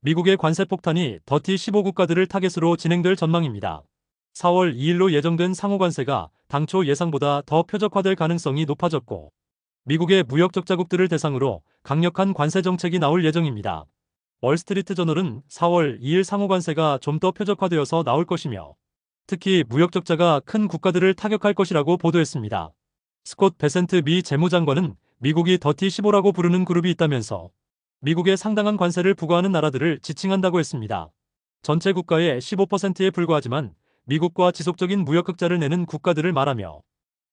미국의 관세 폭탄이 더티 15국가들을 타겟으로 진행될 전망입니다. 4월 2일로 예정된 상호 관세가 당초 예상보다 더 표적화될 가능성이 높아졌고 미국의 무역 적자국들을 대상으로 강력한 관세 정책이 나올 예정입니다. 월스트리트 저널은 4월 2일 상호 관세가 좀 더 표적화되어서 나올 것이며 특히 무역 적자가 큰 국가들을 타격할 것이라고 보도했습니다. 스콧 베센트 미 재무장관은 미국이 더티 15라고 부르는 그룹이 있다면서 미국에 상당한 관세를 부과하는 나라들을 지칭한다고 했습니다. 전체 국가의 15%에 불과하지만 미국과 지속적인 무역 흑자를 내는 국가들을 말하며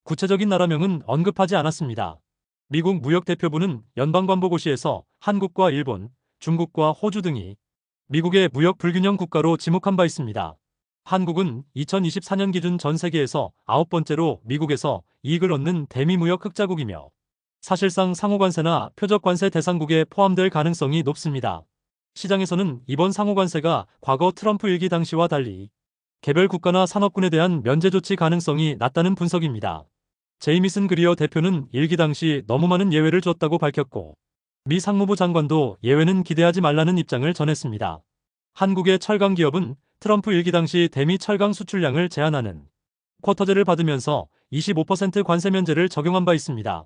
구체적인 나라명은 언급하지 않았습니다. 미국 무역대표부는 연방관보고시에서 한국과 일본, 중국과 호주 등이 미국의 무역 불균형 국가로 지목한 바 있습니다. 한국은 2024년 기준 전 세계에서 아홉 번째로 미국에서 이익을 얻는 대미무역 흑자국이며 사실상 상호관세나 표적관세 대상국에 포함될 가능성이 높습니다. 시장에서는 이번 상호관세가 과거 트럼프 일기 당시와 달리 개별 국가나 산업군에 대한 면제 조치 가능성이 낮다는 분석입니다. 제이미슨 그리어 대표는 일기 당시 너무 많은 예외를 줬다고 밝혔고 미 상무부 장관도 예외는 기대하지 말라는 입장을 전했습니다. 한국의 철강 기업은 트럼프 일기 당시 대미 철강 수출량을 제한하는 쿼터제를 받으면서 25% 관세 면제를 적용한 바 있습니다.